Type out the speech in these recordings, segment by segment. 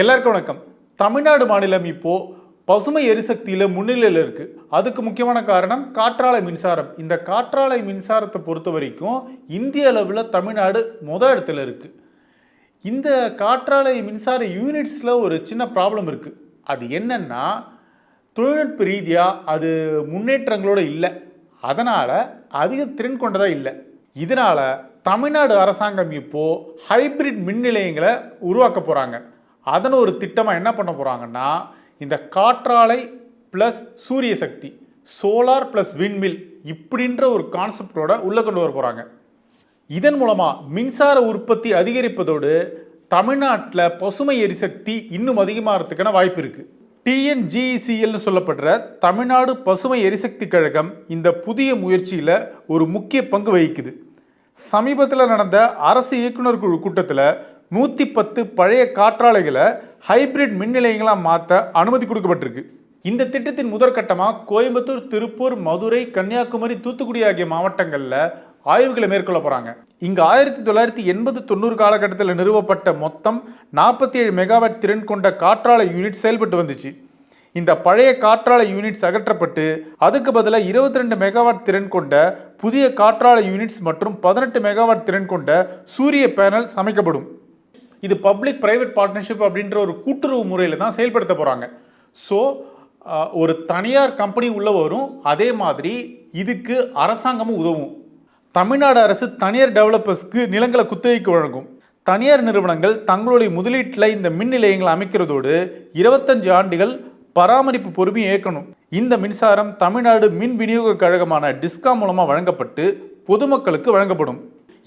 எல்லாருக்கும் வணக்கம். தமிழ்நாடு மாநிலம் இப்போ பசுமை எரிசக்தியில் முன்னிலையில் இருக்குது அதுக்கு முக்கியமான காரணம் காற்றாலை மின்சாரம். இந்த காற்றாலை மின்சாரத்தை பொறுத்த வரைக்கும் இந்திய அளவில் தமிழ்நாடு முத இடத்துல இருக்குது இந்த காற்றாலை மின்சார யூனிட்ஸில் ஒரு சின்ன ப்ராப்ளம் இருக்குது அது என்னென்னா தொழில்நுட்ப ரீதியாக அது முன்னேற்றங்களோட இல்லை. அதனால் அதிக திறன் கொண்டதாக இல்லை. இதனால் தமிழ்நாடு அரசாங்கம் இப்போது ஹைபிரிட் மின் நிலையங்களை உருவாக்க போகிறாங்க அதன் ஒரு திட்டமாக என்ன பண்ண போகிறாங்கன்னா இந்த காற்றாலை ப்ளஸ் சூரிய சக்தி சோலார் ப்ளஸ் விண்மில் இப்படின்ற ஒரு கான்செப்டோட உள்ளே கொண்டு வர போகிறாங்க இதன் மூலமாக மின்சார உற்பத்தி அதிகரிப்பதோடு தமிழ்நாட்டில் பசுமை எரிசக்தி இன்னும் அதிகமாகிறதுக்கான வாய்ப்பு இருக்குது டிஎன்ஜிஇசிஎல்னு சொல்லப்படுற தமிழ்நாடு பசுமை எரிசக்தி கழகம் இந்த புதிய முயற்சியில் ஒரு முக்கிய பங்கு வகிக்குது. சமீபத்தில் நடந்த அரசு இயக்குனர் குழு கூட்டத்தில் நூற்றி பத்து பழைய காற்றாலைகளை ஹைபிரிட் மின் நிலையங்களாக மாற்ற அனுமதி கொடுக்கப்பட்டிருக்கு. இந்த திட்டத்தின் முதற்கட்டமாக கோயம்புத்தூர் திருப்பூர் மதுரை கன்னியாகுமரி தூத்துக்குடி ஆகிய மாவட்டங்களில் ஆய்வுகளை மேற்கொள்ள போகிறாங்க இங்கே ஆயிரத்தி தொள்ளாயிரத்தி எண்பது தொண்ணூறு காலகட்டத்தில் நிறுவப்பட்ட மொத்தம் நாற்பத்தி ஏழு மெகாவாட் திறன் கொண்ட காற்றாலை யூனிட் செயல்பட்டு வந்துச்சு. இந்த பழைய காற்றாலை யூனிட்ஸ் அகற்றப்பட்டு அதுக்கு பதிலாக இருபத்தி ரெண்டு மெகாவாட் திறன் கொண்ட புதிய காற்றாலை யூனிட்ஸ் மற்றும் பதினெட்டு மெகாவாட் திறன் கொண்ட சூரிய பேனல் அமைக்கப்படும். இது பப்ளிக் ப்ரைவேட் பார்ட்னர்ஷிப் அப்படின்ற ஒரு கூட்டுறவு முறையில் தான் செயல்படுத்த போகிறாங்க ஸோ ஒரு தனியார் கம்பெனி உள்ளவரும் அதே மாதிரி இதுக்கு அரசாங்கமும் உதவும். தமிழ்நாடு அரசு தனியார் டெவலப்பர்ஸ்க்கு நிலங்களை குத்தகைக்கு வழங்கும். தனியார் நிறுவனங்கள் தங்களுடைய முதலீட்டில் இந்த மின் நிலையங்களை அமைக்கிறதோடு இருபத்தஞ்சு ஆண்டுகள் பராமரிப்பு பொறுமையை ஏற்கணும். இந்த மின்சாரம் தமிழ்நாடு மின் விநியோக கழகமான டிஸ்காம் மூலமாக வழங்கப்பட்டு பொதுமக்களுக்கு வழங்கப்படும்.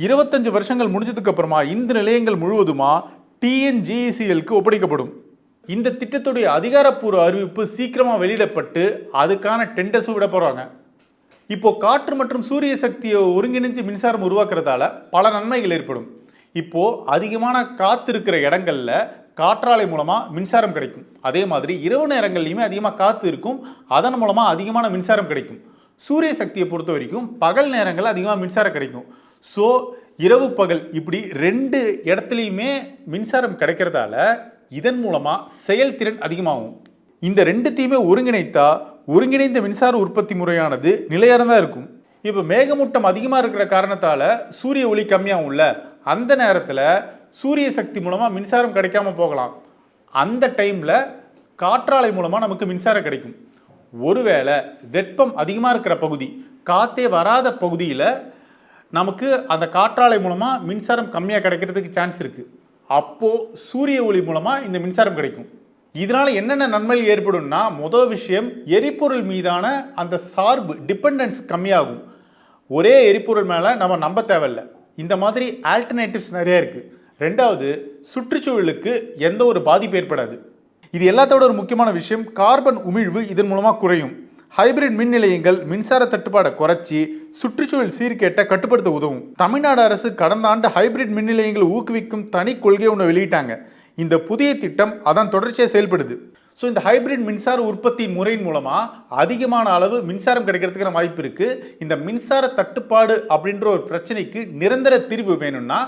இருபத்தஞ்சு வருஷங்கள் முடிஞ்சதுக்கு அப்புறமா இந்த நிலையங்கள் முழுவதுமா டிஎன்ஜிஇசிஎலுக்கு ஒப்படைக்கப்படும். இந்த திட்டத்துடைய அதிகாரப்பூர்வ அறிவிப்பு சீக்கிரமாக வெளியிடப்பட்டு அதுக்கான டெண்டர்ஸும் விட போகிறாங்க இப்போ காற்று மற்றும் சூரிய சக்தியை ஒருங்கிணைஞ்சு மின்சாரம் உருவாக்குறதால பல நன்மைகள் ஏற்படும். இப்போ அதிகமான காற்று இருக்கிற இடங்கள்ல காற்றாலை மூலமாக மின்சாரம் கிடைக்கும். அதே மாதிரி இரவு நேரங்கள்லையுமே அதிகமாக காற்று இருக்கும். அதன் மூலமாக அதிகமான மின்சாரம் கிடைக்கும். சூரிய சக்தியை பொறுத்த வரைக்கும் பகல் நேரங்களில் அதிகமாக மின்சாரம் கிடைக்கும். ஸோ இரவு பகல் இப்படி ரெண்டு இடத்துலையுமே மின்சாரம் கிடைக்கிறதால இதன் மூலமாக செயல்திறன் அதிகமாகும். இந்த ரெண்டுத்தையுமே ஒருங்கிணைத்தா ஒருங்கிணைந்த மின்சார உற்பத்தி முறையானது நிலையானதாக இருக்கும். இப்போ மேகமூட்டம் அதிகமாக இருக்கிற காரணத்தால் சூரிய ஒளி கம்மியாகும்ல அந்த நேரத்தில் சூரிய சக்தி மூலமாக மின்சாரம் கிடைக்காம போகலாம். அந்த டைமில் காற்றாலை மூலமாக நமக்கு மின்சாரம் கிடைக்கும். ஒருவேளை வெப்பம் அதிகமாக இருக்கிற பகுதி காற்றே வராத பகுதியில் நமக்கு அந்த காற்றாலை மூலமாக மின்சாரம் கம்மியாக கிடைக்கிறதுக்கு சான்ஸ் இருக்குது அப்போது சூரிய ஒளி மூலமாக இந்த மின்சாரம் கிடைக்கும். இதனால் என்னென்ன நன்மைகள் ஏற்படும்னா முதல் விஷயம் எரிபொருள் மீதான அந்த சார்பு டிபெண்டன்ஸ் கம்மியாகும். ஒரே எரிபொருள் மேலே நம்ம நம்ப தேவையில்ல. இந்த மாதிரி ஆல்டர்னேட்டிவ்ஸ் நிறைய இருக்குது ரெண்டாவது சுற்றுச்சூழலுக்கு எந்த ஒரு பாதிப்பு ஏற்படாது. இது எல்லாத்தோட ஒரு முக்கியமான விஷயம். கார்பன் உமிழ்வு இதன் மூலமாக குறையும். ஹைபிரிட் மின் நிலையங்கள் மின்சார தட்டுப்பாடை குறைச்சி சுற்றுச்சூழல் சீர்கேட்டை கட்டுப்படுத்த உதவும். தமிழ்நாடு அரசு கடந்த ஆண்டு ஹைபிரிட் மின் நிலையங்களை ஊக்குவிக்கும் தனி கொள்கை ஒன்று வெளியிட்டாங்க. இந்த புதிய திட்டம் அதான் தொடர்ச்சியாக செயல்படுது. ஸோ இந்த ஹைபிரிட் மின்சார உற்பத்தி முறையின் மூலமாக அதிகமான அளவு மின்சாரம் கிடைக்கிறதுக்கான வாய்ப்பு இருக்குது இந்த மின்சார தட்டுப்பாடு அப்படின்ற ஒரு பிரச்சனைக்கு நிரந்தர தீர்வு வேணும்னா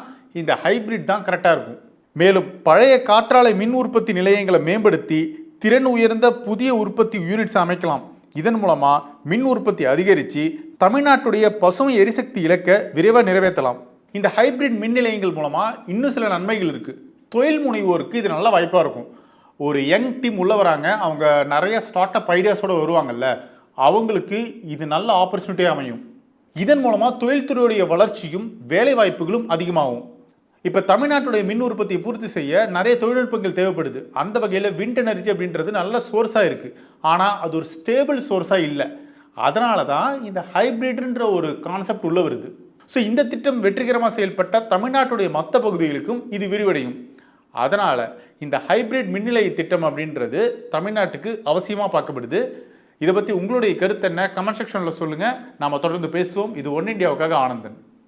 இந்த ஹைபிரிட் தான் கரெக்டாக இருக்கும். மேலும் பழைய காற்றாலை மின் உற்பத்தி நிலையங்களை மேம்படுத்தி திறன் உயர்ந்த புதிய உற்பத்தி யூனிட்ஸ் அமைக்கலாம். இதன் மூலமாக மின் உற்பத்தி அதிகரித்து தமிழ்நாட்டுடைய பசுமை எரிசக்தி இலக்கை விரைவாக நிறைவேற்றலாம். இந்த ஹைபிரிட் மின் நிலையங்கள் மூலமாக இன்னும் சில நன்மைகள் இருக்குது தொழில் முனைவோருக்கு இது நல்ல வாய்ப்பாக இருக்கும். ஒரு யங் டீம் உள்ள வராங்க அவங்க நிறைய ஸ்டார்ட் அப் ஐடியாஸோடு வருவாங்கல்ல அவங்களுக்கு இது நல்ல ஆப்பர்ச்சுனிட்டியாக அமையும். இதன் மூலமாக தொழில்துறையுடைய வளர்ச்சியும் வேலை வாய்ப்புகளும் அதிகமாகும். இப்போ தமிழ்நாட்டுடைய மின் உற்பத்தியை பூர்த்தி செய்ய நிறைய தொழில்நுட்பங்கள் தேவைப்படுது. அந்த வகையில் விண்ட் எனர்ஜி அப்படின்றது நல்ல சோர்ஸாக இருக்குது ஆனால் அது ஒரு ஸ்டேபிள் சோர்ஸாக இல்லை. அதனால தான் இந்த ஹைப்ரிட்ன்ற ஒரு கான்செப்ட் உள்ளே வருது. ஸோ இந்த திட்டம் வெற்றிகரமாக செயல்பட்ட தமிழ்நாட்டுடைய மற்ற பகுதிகளுக்கும் இது விரிவடையும். அதனால் இந்த ஹைப்ரிட் மின்நிலைய திட்டம் அப்படின்றது தமிழ்நாட்டுக்கு அவசியமாக பார்க்கப்படுது. இதை பற்றி உங்களுடைய கருத்து என்ன? கமெண்ட் செக்ஷனில் சொல்லுங்கள் நாம் தொடர்ந்து பேசுவோம். இது ஒன் இண்டியாவுக்காக ஆனந்தன்.